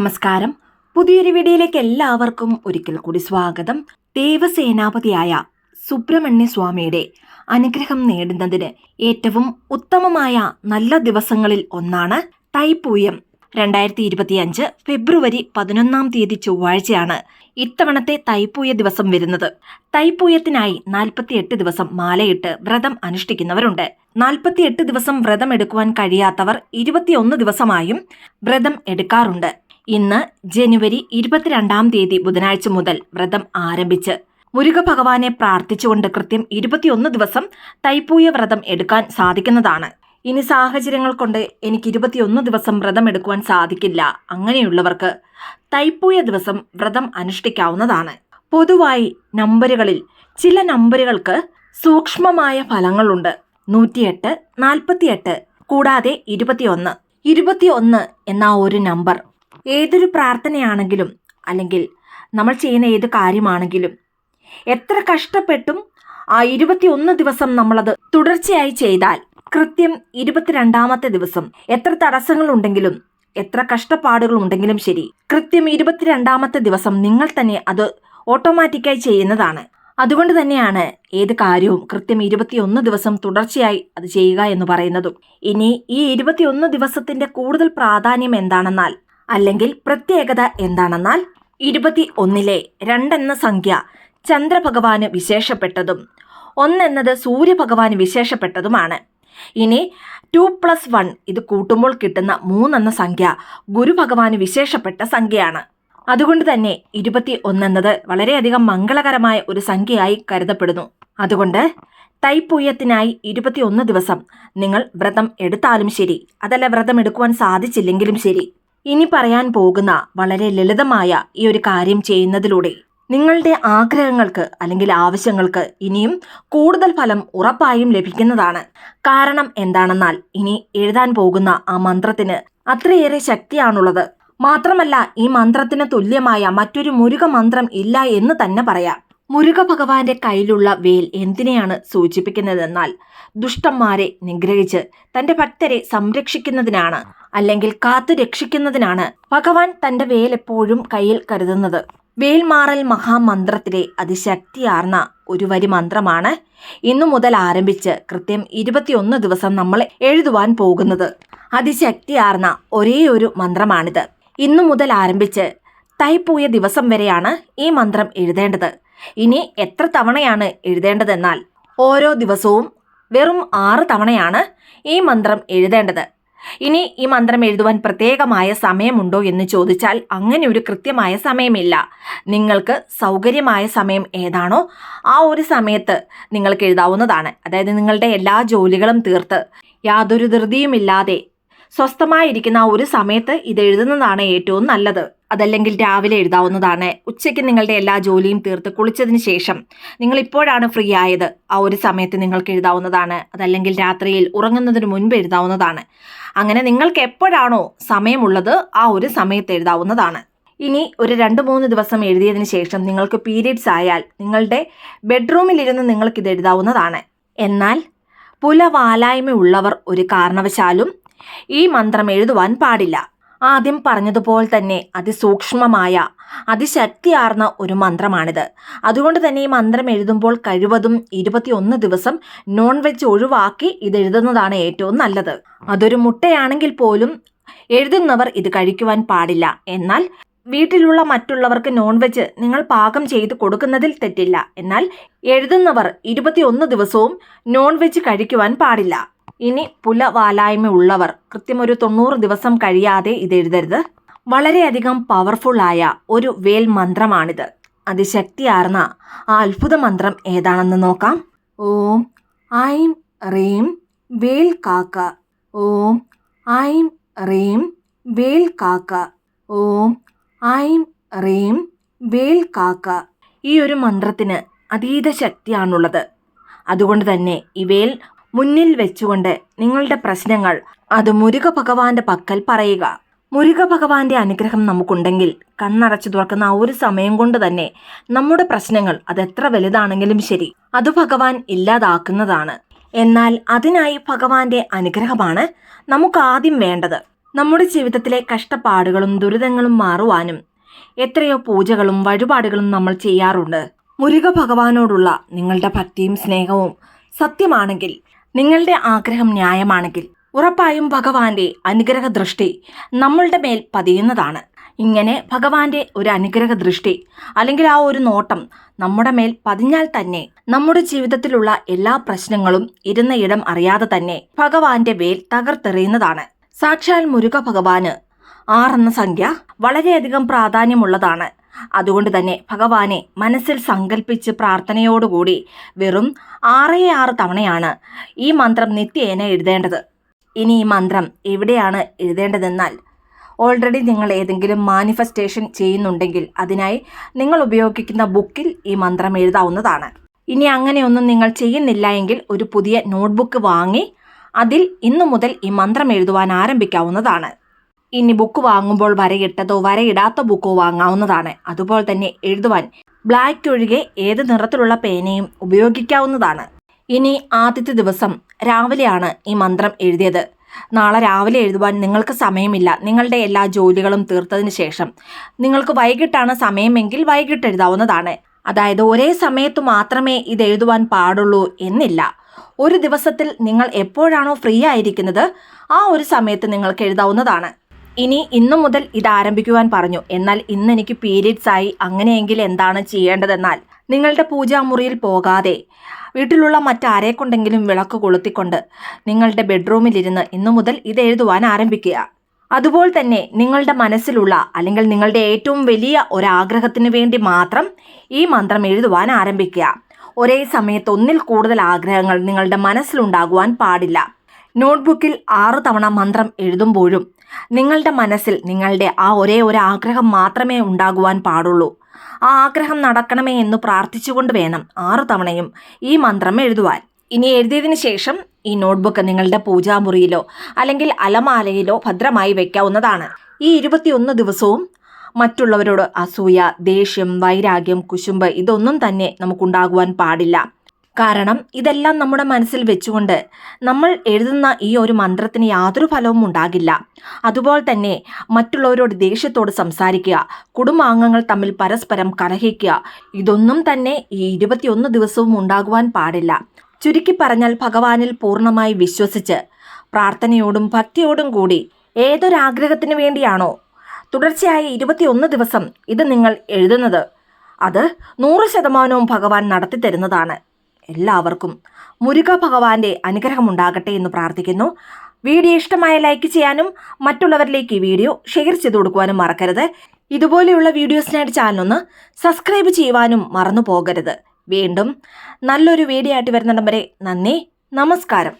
നമസ്കാരം. പുതിയൊരു വീഡിയോയിലേക്ക് എല്ലാവർക്കും ഒരിക്കൽ കൂടി സ്വാഗതം. ദേവസേനാപതിയായ സുബ്രഹ്മണ്യ സ്വാമിയുടെ അനുഗ്രഹം നേടുന്നതിന് ഏറ്റവും ഉത്തമമായ നല്ല ദിവസങ്ങളിൽ ഒന്നാണ് തൈപ്പൂയം. രണ്ടായിരത്തി ഇരുപത്തിയഞ്ച് ഫെബ്രുവരി പതിനൊന്നാം തീയതി ചൊവ്വാഴ്ചയാണ് ഇത്തവണത്തെ തൈപ്പൂയ ദിവസം വരുന്നത്. തൈപ്പൂയത്തിനായി നാൽപ്പത്തിയെട്ട് ദിവസം മാലയിട്ട് വ്രതം അനുഷ്ഠിക്കുന്നവരുണ്ട്. നാൽപ്പത്തിയെട്ട് ദിവസം വ്രതം എടുക്കുവാൻ കഴിയാത്തവർ ഇരുപത്തിയൊന്ന് ദിവസമായും വ്രതം എടുക്കാറുണ്ട്. ഇന്ന് ജനുവരി ഇരുപത്തിരണ്ടാം തീയതി ബുധനാഴ്ച മുതൽ വ്രതം ആരംഭിച്ച്. മുരുക ഭഗവാനെ പ്രാർത്ഥിച്ചുകൊണ്ട് കൃത്യം ഇരുപത്തിയൊന്ന് ദിവസം തൈപ്പൂയ വ്രതം എടുക്കാൻ സാധിക്കുന്നതാണ്. ഇനി സാഹചര്യങ്ങൾ കൊണ്ട് എനിക്ക് ഇരുപത്തിയൊന്ന് ദിവസം വ്രതം എടുക്കുവാൻ സാധിക്കില്ല അങ്ങനെയുള്ളവർക്ക് തൈപ്പൂയ ദിവസം വ്രതം അനുഷ്ഠിക്കാവുന്നതാണ്. പൊതുവായി നമ്പറുകളിൽ ചില നമ്പറുകൾക്ക് സൂക്ഷ്മമായ ഫലങ്ങളുണ്ട്. നൂറ്റിയെട്ട് നാൽപ്പത്തിയെട്ട് കൂടാതെ ഇരുപത്തിയൊന്ന്. ഇരുപത്തിയൊന്ന് എന്ന ഒരു നമ്പർ ഏതൊരു പ്രാർത്ഥനയാണെങ്കിലും അല്ലെങ്കിൽ നമ്മൾ ചെയ്യുന്ന ഏത് കാര്യമാണെങ്കിലും എത്ര കഷ്ടപ്പെട്ടും ആ ഇരുപത്തിയൊന്ന് ദിവസം നമ്മളത് തുടർച്ചയായി ചെയ്താൽ കൃത്യം ഇരുപത്തിരണ്ടാമത്തെ ദിവസം എത്ര തടസ്സങ്ങളുണ്ടെങ്കിലും എത്ര കഷ്ടപ്പാടുകൾ ഉണ്ടെങ്കിലും ശരി കൃത്യം ഇരുപത്തിരണ്ടാമത്തെ ദിവസം നിങ്ങൾ തന്നെ അത് ഓട്ടോമാറ്റിക്കായി ചെയ്യുന്നതാണ്. അതുകൊണ്ട് തന്നെയാണ് ഏത് കാര്യവും കൃത്യം ഇരുപത്തിയൊന്ന് ദിവസം തുടർച്ചയായി അത് ചെയ്യുക എന്ന് പറയുന്നതും. ഇനി ഈ ഇരുപത്തിയൊന്ന് ദിവസത്തിന്റെ കൂടുതൽ പ്രാധാന്യം എന്താണെന്നാൽ അല്ലെങ്കിൽ പ്രത്യേകത എന്താണെന്നാൽ ഇരുപത്തി ഒന്നിലെ രണ്ടെന്ന സംഖ്യ ചന്ദ്രഭഗവാന് വിശേഷപ്പെട്ടതും ഒന്നെന്നത് സൂര്യഭഗവാന് വിശേഷപ്പെട്ടതുമാണ്. ഇനി ടു പ്ലസ് വൺ ഇത് കൂട്ടുമ്പോൾ കിട്ടുന്ന മൂന്നെന്ന സംഖ്യ ഗുരുഭഗവാന് വിശേഷപ്പെട്ട സംഖ്യയാണ്. അതുകൊണ്ട് തന്നെ ഇരുപത്തി ഒന്നെന്നത് വളരെയധികം മംഗളകരമായ ഒരു സംഖ്യയായി കരുതപ്പെടുന്നു. അതുകൊണ്ട് തൈപ്പൂയത്തിനായി ഇരുപത്തിയൊന്ന് ദിവസം നിങ്ങൾ വ്രതം എടുത്താലും ശരി. അതല്ല വ്രതം എടുക്കുവാൻ സാധിച്ചില്ലെങ്കിലും ശരി. ഇനി പറയാൻ പോകുന്ന വളരെ ലളിതമായ ഈ ഒരു കാര്യം ചെയ്യുന്നതിലൂടെ നിങ്ങളുടെ ആഗ്രഹങ്ങൾക്ക് അല്ലെങ്കിൽ ആവശ്യങ്ങൾക്ക് ഇനിയും കൂടുതൽ ഫലം ഉറപ്പായും ലഭിക്കുന്നതാണ്. കാരണം എന്താണെന്നാൽ ഇനി എഴുതാൻ പോകുന്ന ആ മന്ത്രത്തിന് അത്രയേറെ ശക്തിയാണുള്ളത്. മാത്രമല്ല ഈ മന്ത്രത്തിന് തുല്യമായ മറ്റൊരു മുരുക മന്ത്രം ഇല്ല എന്ന് തന്നെ പറയാം. മുരുക ഭഗവാന്റെ കയ്യിലുള്ള വേൽ എന്തിനെയാണ് സൂചിപ്പിക്കുന്നതെന്നാൽ ദുഷ്ടന്മാരെ നിഗ്രഹിച്ച് തന്റെ ഭക്തരെ സംരക്ഷിക്കുന്നതിനാണ് അല്ലെങ്കിൽ കാത്തു രക്ഷിക്കുന്നതിനാണ് ഭഗവാൻ തന്റെ വേൽ എപ്പോഴും കയ്യിൽ കരുതുന്നത്. വേൽമാറൽ മഹാമന്ത്രത്തിലെ അതിശക്തിയാർന്ന ഒരു വരി മന്ത്രമാണ് ഇന്നു മുതൽ ആരംഭിച്ച് കൃത്യം ഇരുപത്തിയൊന്ന് ദിവസം നമ്മൾ എഴുതുവാൻ പോകുന്നത്. അതിശക്തിയാർന്ന ഒരേ ഒരു മന്ത്രമാണിത്. ഇന്നു മുതൽ ആരംഭിച്ച് തൈപ്പൂയ ദിവസം വരെയാണ് ഈ മന്ത്രം എഴുതേണ്ടത്. ഇനി എത്ര തവണയാണ് എഴുതേണ്ടതെന്നാൽ ഓരോ ദിവസവും വെറും ആറ് തവണയാണ് ഈ മന്ത്രം എഴുതേണ്ടത്. ഇനി ഈ മന്ത്രം എഴുതുവാൻ പ്രത്യേകമായ സമയമുണ്ടോ എന്ന് ചോദിച്ചാൽ അങ്ങനെ ഒരു കൃത്യമായ സമയമില്ല. നിങ്ങൾക്ക് സൗകര്യമായ സമയം ഏതാണോ ആ ഒരു സമയത്ത് നിങ്ങൾക്ക് എഴുതാവുന്നതാണ്. അതായത് നിങ്ങളുടെ എല്ലാ ജോലികളും തീർത്ത് യാതൊരു ധൃതിയുമില്ലാതെ സ്വസ്ഥമായിരിക്കുന്ന ഒരു സമയത്ത് ഇത് എഴുതുന്നതാണ് ഏറ്റവും നല്ലത്. അതല്ലെങ്കിൽ രാവിലെ എഴുതാവുന്നതാണ്. ഉച്ചയ്ക്ക് നിങ്ങളുടെ എല്ലാ ജോലിയും തീർത്ത് കുളിച്ചതിന് ശേഷം നിങ്ങൾ ഇപ്പോഴാണ് ഫ്രീ ആയത്. ആ ഒരു സമയത്ത് നിങ്ങൾക്ക് എഴുതാവുന്നതാണ്. അതല്ലെങ്കിൽ രാത്രിയിൽ ഉറങ്ങുന്നതിന് മുൻപ് എഴുതാവുന്നതാണ്. അങ്ങനെ നിങ്ങൾക്ക് എപ്പോഴാണോ സമയമുള്ളത് ആ ഒരു സമയത്ത് എഴുതാവുന്നതാണ്. ഇനി ഒരു രണ്ട് മൂന്ന് ദിവസം എഴുതിയതിന് ശേഷം നിങ്ങൾക്ക് പീരീഡ്സ് ആയാൽ നിങ്ങളുടെ ബെഡ്റൂമിലിരുന്ന് നിങ്ങൾക്കിത് എഴുതാവുന്നതാണ്. എന്നാൽ പുലവാലായ്മ ഉള്ളവർ ഒരു കാരണവശാലും ഈ മന്ത്രം എഴുതുവാൻ പാടില്ല. ആദ്യം പറഞ്ഞതുപോലെ തന്നെ അതിസൂക്ഷ്മമായ അതിശക്തിയാർന്ന ഒരു മന്ത്രമാണിത്. അതുകൊണ്ട് തന്നെ ഈ മന്ത്രം എഴുതുമ്പോൾ കഴിവതും ഇരുപത്തിയൊന്ന് ദിവസം നോൺ വെജ് ഒഴിവാക്കി ഇത് എഴുതുന്നതാണ് ഏറ്റവും നല്ലത്. അതൊരു മുട്ടയാണെങ്കിൽ പോലും എഴുതുന്നവർ ഇത് കഴിക്കുവാൻ പാടില്ല. എന്നാൽ വീട്ടിലുള്ള മറ്റുള്ളവർക്ക് നോൺ വെജ് നിങ്ങൾ പാകം ചെയ്ത് കൊടുക്കുന്നതിൽ തെറ്റില്ല. എന്നാൽ എഴുതുന്നവർ ഇരുപത്തിയൊന്ന് ദിവസവും നോൺ വെജ് കഴിക്കുവാൻ പാടില്ല. ഇനി പുലവാലായ്മ ഉള്ളവർ കൃത്യം ഒരു തൊണ്ണൂറ് ദിവസം കഴിയാതെ ഇത് എഴുതരുത്. വളരെയധികം ആയ ഒരു വേൽ മന്ത്രമാണിത് അതിശക്തിയാർന്ന ആ അത്ഭുത മന്ത്രം ഏതാണെന്ന് നോക്കാം. ഓം ഐം റീം വേൽ കാക്ക ഓം ഐം റീം വേൽ കാക്ക ഓം ഐം റീം വേൽ കാക്ക ഈ ഒരു മന്ത്രത്തിന് അതീത ശക്തിയാണുള്ളത്. അതുകൊണ്ട് തന്നെ ഈ വേൽ മുന്നിൽ വെച്ചുകൊണ്ട് നിങ്ങളുടെ പ്രശ്നങ്ങൾ അത് മുരുക ഭഗവാന്റെ പക്കൽ പറയുക. മുരുക ഭഗവാന്റെ അനുഗ്രഹം നമുക്കുണ്ടെങ്കിൽ കണ്ണടച്ചു തുറക്കുന്ന ആ ഒരു സമയം കൊണ്ട് തന്നെ നമ്മുടെ പ്രശ്നങ്ങൾ അത് എത്ര വലുതാണെങ്കിലും ശരി. അത് ഭഗവാൻ ഇല്ലാതാക്കുന്നതാണ്. എന്നാൽ അതിനായി ഭഗവാന്റെ അനുഗ്രഹമാണ് നമുക്ക് ആദ്യം വേണ്ടത്. നമ്മുടെ ജീവിതത്തിലെ കഷ്ടപ്പാടുകളും ദുരിതങ്ങളും മാറുവാനും എത്രയോ പൂജകളും വഴിപാടുകളും നമ്മൾ ചെയ്യാറുണ്ട്. മുരുക ഭഗവാനോടുള്ള നിങ്ങളുടെ ഭക്തിയും സ്നേഹവും സത്യമാണെങ്കിൽ നിങ്ങളുടെ ആഗ്രഹം ന്യായമാണെങ്കിൽ ഉറപ്പായും ഭഗവാന്റെ അനുഗ്രഹ ദൃഷ്ടി നമ്മളുടെ മേൽ പതിയുന്നതാണ്. ഇങ്ങനെ ഭഗവാന്റെ ഒരു അനുഗ്രഹ ദൃഷ്ടി അല്ലെങ്കിൽ ആ ഒരു നോട്ടം നമ്മുടെ മേൽ പതിഞ്ഞാൽ തന്നെ നമ്മുടെ ജീവിതത്തിലുള്ള എല്ലാ പ്രശ്നങ്ങളും ഇരുന്ന ഇടം അറിയാതെ തന്നെ ഭഗവാന്റെ വേൽ തകർത്തെറിയുന്നതാണ്. സാക്ഷാൽ മുരുക ഭഗവാന് ആറെന്ന സംഖ്യ വളരെയധികം പ്രാധാന്യമുള്ളതാണ്. അതുകൊണ്ട് തന്നെ ഭഗവാനെ മനസ്സിൽ സങ്കല്പിച്ച് പ്രാർത്ഥനയോടുകൂടി വെറും ആറേ ആറ് തവണയാണ് ഈ മന്ത്രം നിത്യേന എഴുതേണ്ടത്. ഇനി ഈ മന്ത്രം എവിടെയാണ് എഴുതേണ്ടതെന്നാൽ ഓൾറെഡി നിങ്ങൾ ഏതെങ്കിലും മാനിഫെസ്റ്റേഷൻ ചെയ്യുന്നുണ്ടെങ്കിൽ അതിനായി നിങ്ങൾ ഉപയോഗിക്കുന്ന ബുക്കിൽ ഈ മന്ത്രം എഴുതാവുന്നതാണ്. ഇനി അങ്ങനെയൊന്നും നിങ്ങൾ ചെയ്യുന്നില്ല എങ്കിൽ ഒരു പുതിയ നോട്ട്ബുക്ക് വാങ്ങി അതിൽ ഇന്നു മുതൽ ഈ മന്ത്രം എഴുതുവാൻ ആരംഭിക്കാവുന്നതാണ്. ഇനി ബുക്ക് വാങ്ങുമ്പോൾ വരയിട്ടതോ വരയിടാത്ത ബുക്കോ വാങ്ങാവുന്നതാണ്. അതുപോലെ തന്നെ എഴുതുവാൻ ബ്ലാക്ക് ഒഴികെ ഏത് നിറത്തിലുള്ള പേനയും ഉപയോഗിക്കാവുന്നതാണ്. ഇനി ആദ്യത്തെ ദിവസം രാവിലെയാണ് ഈ മന്ത്രം എഴുതിയത്. നാളെ രാവിലെ എഴുതുവാൻ നിങ്ങൾക്ക് സമയമില്ല. നിങ്ങളുടെ എല്ലാ ജോലികളും തീർത്തതിന് ശേഷം നിങ്ങൾക്ക് വൈകിട്ടാണ് സമയമെങ്കിൽ വൈകിട്ട് എഴുതാവുന്നതാണ്. അതായത് ഒരേ സമയത്ത് മാത്രമേ ഇത് എഴുതുവാൻ പാടുള്ളൂ എന്നില്ല. ഒരു ദിവസത്തിൽ നിങ്ങൾ എപ്പോഴാണോ ഫ്രീ ആയിരിക്കുന്നത് ആ ഒരു സമയത്ത് നിങ്ങൾക്ക് എഴുതാവുന്നതാണ്. ഇനി ഇന്നു മുതൽ ഇത് ആരംഭിക്കുവാൻ പറഞ്ഞു. എന്നാൽ ഇന്ന് എനിക്ക് പീരീഡ്സ് ആയി അങ്ങനെയെങ്കിൽ എന്താണ് ചെയ്യേണ്ടതെന്നാൽ നിങ്ങളുടെ പൂജാമുറിയിൽ പോകാതെ വീട്ടിലുള്ള മറ്റാരെ കൊണ്ടെങ്കിലും വിളക്ക് കൊളുത്തിക്കൊണ്ട് നിങ്ങളുടെ ബെഡ്റൂമിലിരുന്ന് ഇന്നു മുതൽ ഇത് എഴുതുവാൻ ആരംഭിക്കുക. അതുപോലെ തന്നെ നിങ്ങളുടെ മനസ്സിലുള്ള അല്ലെങ്കിൽ നിങ്ങളുടെ ഏറ്റവും വലിയ ഒരാഗ്രഹത്തിന് വേണ്ടി മാത്രം ഈ മന്ത്രം എഴുതുവാൻ ആരംഭിക്കുക. ഒരേ സമയത്ത് ഒന്നിൽ കൂടുതൽ ആഗ്രഹങ്ങൾ നിങ്ങളുടെ മനസ്സിലുണ്ടാകുവാൻ പാടില്ല. നോട്ട്ബുക്കിൽ ആറു തവണ മന്ത്രം എഴുതുമ്പോഴും നിങ്ങളുടെ മനസ്സിൽ നിങ്ങളുടെ ആ ഒരേ ഒരു ആഗ്രഹം മാത്രമേ ഉണ്ടാകുവാൻ പാടുള്ളൂ. ആ ആഗ്രഹം നടക്കണമേ എന്ന് പ്രാർത്ഥിച്ചുകൊണ്ട് വേണം ആറു തവണയും ഈ മന്ത്രം എഴുതുവാൻ. ഇനി എഴുതിയതിന് ശേഷം ഈ നോട്ട്ബുക്ക് നിങ്ങളുടെ പൂജാമുറിയിലോ അല്ലെങ്കിൽ അലമാലയിലോ ഭദ്രമായി വയ്ക്കാവുന്നതാണ് ഈ ഇരുപത്തിയൊന്ന് ദിവസവും മറ്റുള്ളവരോട് അസൂയ ദേഷ്യം വൈരാഗ്യം കുശുമ്പ് ഇതൊന്നും തന്നെ നമുക്കുണ്ടാകുവാൻ പാടില്ല. കാരണം ഇതെല്ലാം നമ്മുടെ മനസ്സിൽ വെച്ചുകൊണ്ട് നമ്മൾ എഴുതുന്ന ഈ ഒരു മന്ത്രത്തിന് യാതൊരു ഫലവും ഉണ്ടാകില്ല. അതുപോലെ തന്നെ മറ്റുള്ളവരോട് ദേഷ്യത്തോട് സംസാരിക്കുക കുടുംബാംഗങ്ങൾ തമ്മിൽ പരസ്പരം കലഹിക്കുക ഇതൊന്നും തന്നെ ഈ ഇരുപത്തിയൊന്ന് ദിവസവും ഉണ്ടാകുവാൻ പാടില്ല. ചുരുക്കി പറഞ്ഞാൽ ഭഗവാനിൽ പൂർണമായി വിശ്വസിച്ച് പ്രാർത്ഥനയോടും ഭക്തിയോടും കൂടി ഏതൊരാഗ്രഹത്തിന് വേണ്ടിയാണോ തുടർച്ചയായ ഇരുപത്തിയൊന്ന് ദിവസം ഇത് നിങ്ങൾ എഴുതുന്നത്. അത് നൂറ് ശതമാനവും ഭഗവാൻ നടത്തി തരുന്നതാണ് എല്ലാവർക്കും മുരുക ഭഗവാന്റെ അനുഗ്രഹം ഉണ്ടാകട്ടെ എന്ന് പ്രാർത്ഥിക്കുന്നു. വീഡിയോ ഇഷ്ടമായ ലൈക്ക് ചെയ്യാനും മറ്റുള്ളവരിലേക്ക് ഈ വീഡിയോ ഷെയർ ചെയ്തു കൊടുക്കുവാനും മറക്കരുത്. ഇതുപോലെയുള്ള വീഡിയോസിനായിട്ട് ചാനലൊന്ന് സബ്സ്ക്രൈബ് ചെയ്യുവാനും മറന്നു പോകരുത് വീണ്ടും നല്ലൊരു വീഡിയോ ആയിട്ട് വരുന്നിടം വരെ നന്ദി നമസ്കാരം.